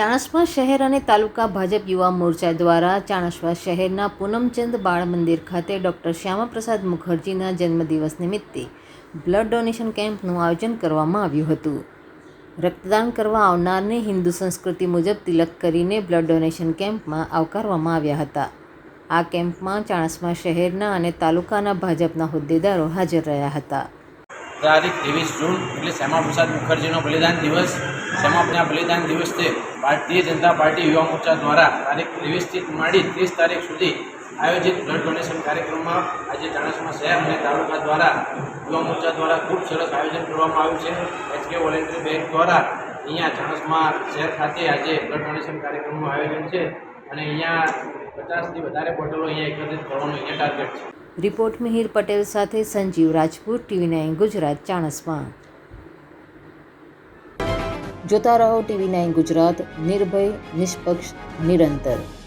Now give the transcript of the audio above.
ચાણસ્મા શહેર અને તાલુકા ભાજપ યુવા મોરચા દ્વારા ચાણસ્મા શહેરના પૂનમચંદ બાળ મંદિર ખાતે ડૉક્ટર શ્યામાપ્રસાદ મુખર્જીના જન્મદિવસ નિમિત્તે બ્લડ ડોનેશન કેમ્પનું આયોજન કરવામાં આવ્યું હતું. રક્તદાન કરવા આવનારને હિન્દુ સંસ્કૃતિ મુજબ તિલક કરીને બ્લડ ડોનેશન કેમ્પમાં આવકારવામાં આવ્યા હતા. આ કેમ્પમાં ચાણસ્મા શહેરના અને તાલુકાના ભાજપના હોદ્દેદારો હાજર રહ્યા હતા. તારીખ ત્રેવીસ જૂન, એટલે શ્યામા પ્રસાદ મુખર્જીનો બલિદાન દિવસ. શ્યામાના બલિદાન દિવસે ભારતીય જનતા પાર્ટી યુવા મોરચા દ્વારા તારીખ ત્રેવીસથી માંડી ત્રીસ તારીખ સુધી આયોજિત બ્લડ ડોનેશન કાર્યક્રમમાં આજે ચાણસમા શહેર અને તાલુકા દ્વારા યુવા મોરચા દ્વારા ખૂબ સરસ આયોજન કરવામાં આવ્યું છે. એચકે વોલેન્ટરી બેંક દ્વારા અહીંયા ચાણસમા શહેર ખાતે આજે બ્લડ ડોનેશન કાર્યક્રમનું આયોજન છે. અને અહીંયા પચાસથી વધારે બોટલો અહીંયા એકત્રિત કરવાનું અહીંયા ટાર્ગેટ છે. રિપોર્ટ મિહિર પટેલ સાથે સંજીવ રાજપૂત, ટીવી નાઇન ગુજરાત, ચાણસમાં. જોતા રહો ટીવી નાઇન ગુજરાત, નિર્ભય, નિષ્પક્ષ, નિરંતર.